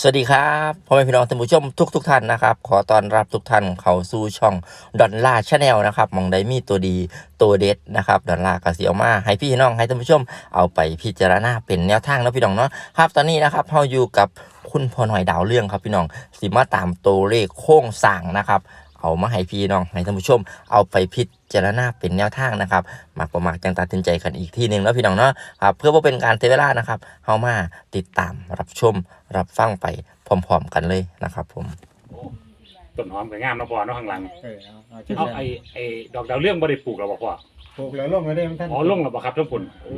สวัสดีครับพ่อแม่พี่น้องท่านผู้ชมทุกทุกท่านนะครับ ขอต้อนรับทุกท่านเข้าสู่ช่องดอนล่าชาแนลนะครับมองได้มีตัวดีตัวเด็ดนะครับดอนล่ากระเสียวมาให้พี่น้องให้ท่านผู้ชมเอาไปพิจารณาเป็นแนวทางนะพี่น้องเนาะครับตอนนี้นะครับเราอยู่กับคุณพ่อหน่อยดาวเรื่องครับพี่น้องสิมาตามตัวเลขโค้งสั่งนะครับ เอามาให้พี่น้องให้ท่านผู้ชม เอาไปพิจารณาเป็นแนวทางนะครับมากประมาจังตัดสินใจกันอีกทีหนึ่งแล้วพี่น้องเนาะครับเพื่อว่าเป็นการเสียเวลานะครับเฮามาติดตามรับชม รับฟังไปพร้อมๆกันเลยนะครับผมต้นหอมกับงามเนาะพ่อเนาะข้างหลังเออเอาเอาจะเอาไอ้ไอ้ดอกดาวเรื่องบ่ได้ปลูกแล้วบ่พ่อปลูกแล้วลงแล้วได้มันท่านอ๋อลงแล้วบ่ครับท่านผลโอ้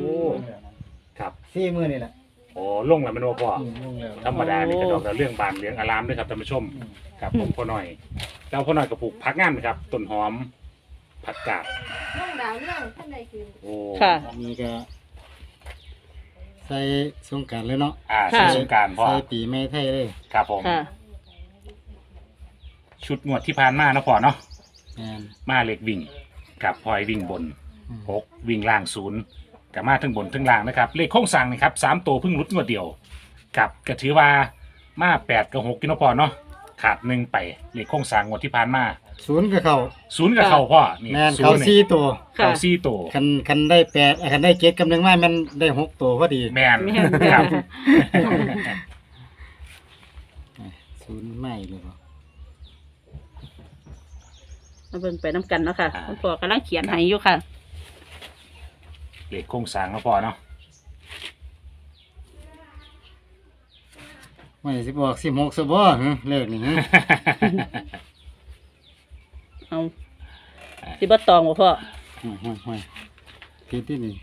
ครับสี่มือนี่แหละอ๋อลงแล้วแมันบ่พ่ออืมลงแล้วธรรมดานี่ก็ดอกดาวเรื่องบานเหลืองอารามด้วยครับท่านผู้ชมอืมครับผมพ่อหน่อย เจ้าพ่อหน่อยก็ปลูกผักงามนะครับต้นหอมผักกาดเรื่องราวเรื่องท่านใดคือโอ้ค่ะ อันนี้ก็ใส่สงกรารเลยเนาะอ่าค่ะสงกรารพ่อใส่ปีไม้ไทยเลยครับผม ค่ะ ชุดงวดที่ผ่านมาเนาะพ่อเนาะแมนมาเล็กวิ่งกับพลอยวิ่งบนอืมหกวิ่งล่างศูนย์กับมาทั้งบนทั้งล่างนะครับเลขโค้งสั่งนะครับสามตัวเพิ่งรุดงวดเดียวกับก็ถือว่ามาแปดกับหกกิโลพอเนาะ ขาดหนึ่งไปเลขโค้งสั่งงวดที่ผ่านมาศูนย์กับเขาศูนย์กับเขาพ่อนี่แมนศูเขานย์สี่นี่ตัวค่ะ เขาสี่ตัวคันคันได้แปดคันได้เจ็ดกำลังมามันได้หกตัวพอดีแมนแม่น ครับศูนย์ไม่เลยบ่มาเบิ่งไปน้ำกันเนาะค่ะคุณพ่อกำลังเขียนให้อยู่ค่ะเลขโค้งสั่งเนาะพ่อเนาะ ไม่สิบอกสิบหกสบอหึเลิกนี่ฮะ เอาสิบ่ตองบ่พ่อ ห่วยห่วยห่วยผิดที่นี่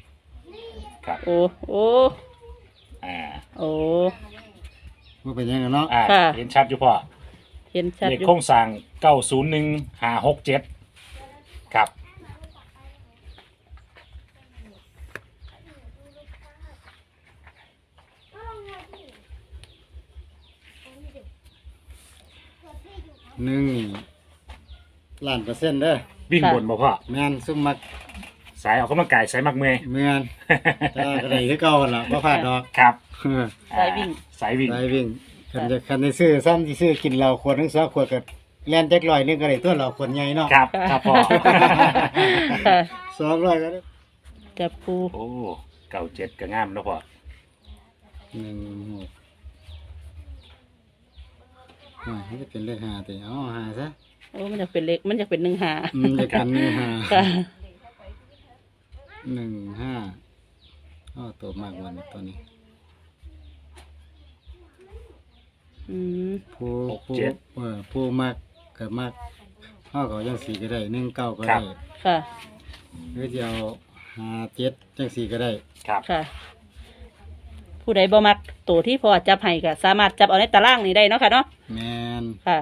ครับโอ้ โอ้ อ่าโอ้ ว่าเป็นยังไงเนาะอ่าค่ะ เห็นชัดอยู่พ่อเห็นชัดเลขอยู่ โค้งสั่งเก้าศูนย์หนึ่งห้าหกเจ็ด หนึ่งนี่ล้านเปอร์เซ็นต์เด้อวิ่งบนบ่พ่อแมนซุ่มมักสายออกกำลังกายสายมักเมย์เมือนแต่ก็ได้คือเก่าหั่นล่ะบ่พลาดดอกครับสายวิ่ง สายวิ่งไปวิ่งคันจะคันได้ซื้อซ้ำสิซื้อกินเหล้าขวดถึงสองขวดก็แล่นจักร้อยหนึงก็ได้ตัวเหล้าขวดใหญ่เนาะครับ ครับพ่อ ค่ะสองร้อยก็ได้จับปูโอ้เก่าเจ็ดก็งามเนาะพ่อหนึ่งหก อ่ามันจะเป็นเลขห้าติเอาห้าซะโอ้มันจะเป็นเล็กมันจะเป็นหนึ่งหาอืมเลขกันหนึ่งห้าค่ะหนึ่งห้าอ้อตัวมากกว่านี้ตัวนี้อืมผู้ผู้เออผู้มากก็มากเฮาก็ยังสี่ก็ได้หนึ่งเก้าก็ได้ค่ะ หรือจะเอาห้าเจ็ดจังสี่ก็ได้ ครับ ค่ะ ผู้ใดบ่มักตัวที่พ่อจับให้ก็สามารถจับเอาในตารางนี้ได้เนาะค่ะเนาะแมนค่ะ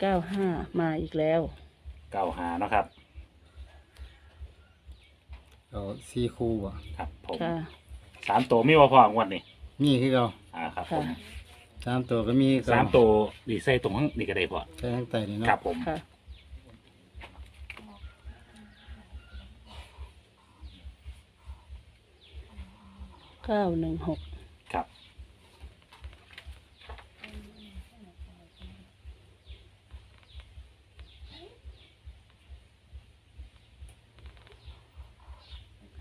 เก้าห้ามาอีกแล้ว เก่าหาเนาะครับ เอาสี่คู่บ่ครับผมค่ะ สามตัวมีว่าพ่องวดนี่มีคือเราอ่าครับผมค่ะ สามตัวก็มีคือสามตัวดีใส่ตรงข้างนี่ก็ได้พ่อใช้ทั้งไตนี่เนาะครับผมค่ะ เก้าหนึ่งหกครับ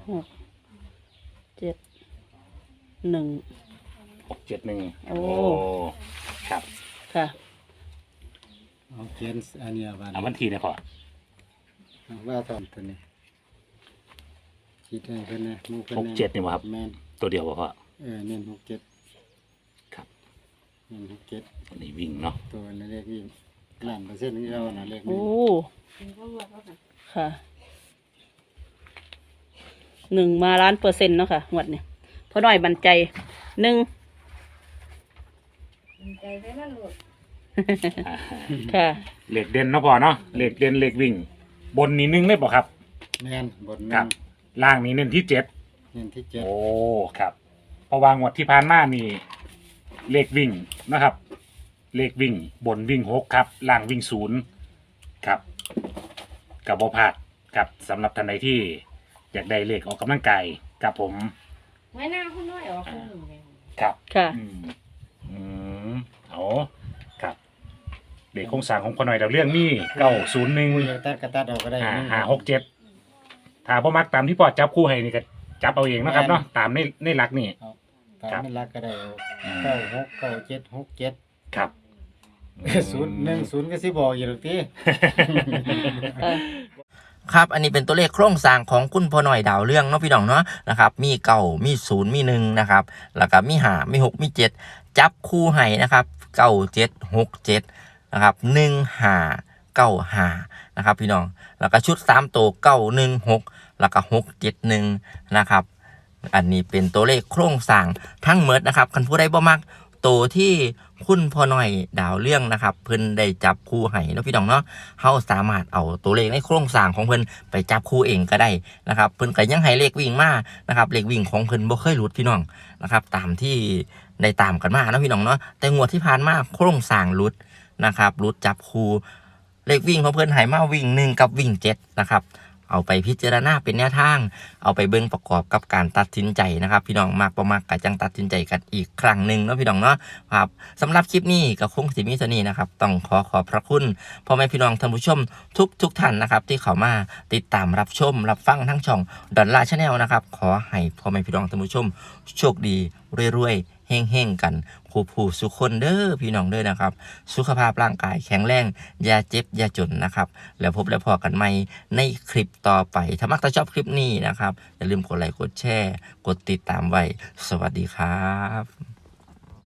หกเจ็ดหนึ่ง หกเจ็ดหนึ่งโอ้ ครับค่ะ เอาเขียนอันนี้เอาบ้านเอาวันทีเนี่ยพ่อเอาว่าทำตัวนี้ คิดให้เพิ่นนะหมู่เพิ่นหกนะเจ็ดนี่บ่ครับ แม่นตัวเดียวบ่พ่อเออเน้นหกเจ็ดครับเน้นหกเจ็ดอันนี้วิ่งเนาะตัวนี้เลขวิ่งล้านเปอร์เซ็นต์ที่เราน่ะเลขโอ้นี้ค่ะ หนึ่งมาล้านเปอร์เซ็นต์เนาะค่ะงวดเนี่ยพอหน่อยบันใจหนึ่ง ใจไว้นั่นหลุดอ่าค่ะ เหล็กเด่นเนาะพ่อเนาะเหล็กเด่นเหล็กวิ่ง บนนี่หนึ่งได้บ่ครับ แม่นบนครันั้บน ล่างนี้เน้นที่เจ็ดเน้นที่เจ็ดโอ้ครับเพราะวางวดที่ผ่านมานี่เลขวิ่งนะครับ เลขวิ่งบนวิ่งหกครับ ล่างวิ่งศูนย์ครับกับบพลาดครับสำหรับท่านใดที่อยากได้เลขออกกำลังกายกับผมไว้หน้าคุณน้อยออกคุณหนึ่งเลยครับ ค่ะ อืมอืมเอาครับเด็กโครงสร้างของคนหน่อยเดาวเรื่องมีเก้าศูนย์หนึ่งอยากตัดกระตัดออกก็ได้ห้านึ่งห้าหกเจ็ด ถ้าพ่อมักตามที่พ่อจับคู่ให้นี่ก็จับเอาเองนะครับเนาะตามในในหลักนี่ ตามไม่รักก็ได้อืมเก้าหกเก้าเจ็ดหกเจ็ดครับ ศูนย์หนึ่งศูนย์ก็สิบอกอยู่หรอกที่ค่ะครับ อันนี้เป็นตัวเลขโครงสร้างของคุณพ่อหน่อยดาวเรื่องเนาะพี่น้องเนาะนะครับ มีเก่ามีศูนย์มีหนึ่งนะครับ แล้วก็มีหามีหกมีเจ็ดจับคู่ให้นะครับเก้าเจ็ดหกเจ็ดนะครับหนึ่งหาเก้าหานะครับ พี่น้อง แล้วก็ชุดสามตัวเก้าหนึ่งหก แล้วก็หกเจ็ดหนึ่งนะครับ อันนี้เป็นตัวเลขโครงสร้างทั้งหมดนะครับคันผู้ใดบ่มักตัวที่คุณพ่อหน่อยดาวเรื่องนะครับ เพิ่นได้จับคู่ให้เนาะพี่น้องเนาะเฮาสามารถเอาตัวเลขในโครงสร้างของเพิ่นไปจับคู่เองก็ได้นะครับ เพิ่นก็ยังให้เลขวิ่งมานะครับเลขวิ่งของเพิ่นบ่เคยหลุดพี่น้องนะครับ ตามที่ได้ตามกันมาเนาะพี่น้องเนาะแต่งวดที่ผ่านมาโครงสร้างหลุดนะครับหลุดจับคู่เลขวิ่งของเพิ่นให้มาวิ่งหนึ่งกับวิ่งเจ็ดนะครับ เอาไปพิจารณาเป็นแนวทาง เอาไปเบิ่งประกอบกับการตัดสินใจนะครับ พี่น้องมากประมากกะจังตัดสินใจกันอีกครั้งหนึ่งเนาะพี่น้องเนาะครับสำหรับคลิปนี้ก็คงสิมีเท่านี้นะครับต้องขอขอบพระคุณพ่อแม่พี่น้องท่านผู้ชมทุกทุกท่านนะครับ ที่เข้ามาติดตามรับชม รับฟังทั้งช่องดอลลาร์ชาแนลนะครับขอให้พ่อแม่พี่น้องท่านผู้ชม โชคดีรวยๆ เฮ่งๆกันผู้ผู้สุขคนเด้อพี่น้องเด้อนะครับ สุขภาพร่างกายแข็งแรงอย่าเจ็บอย่าจนนะครับ แล้วพบแล้วพอกันใหม่ในคลิปต่อไป ถ้ามักถ้าชอบคลิปนี้นะครับ อย่าลืมกดไลค์กดแชร์ กดติดตามไว้ สวัสดีครับ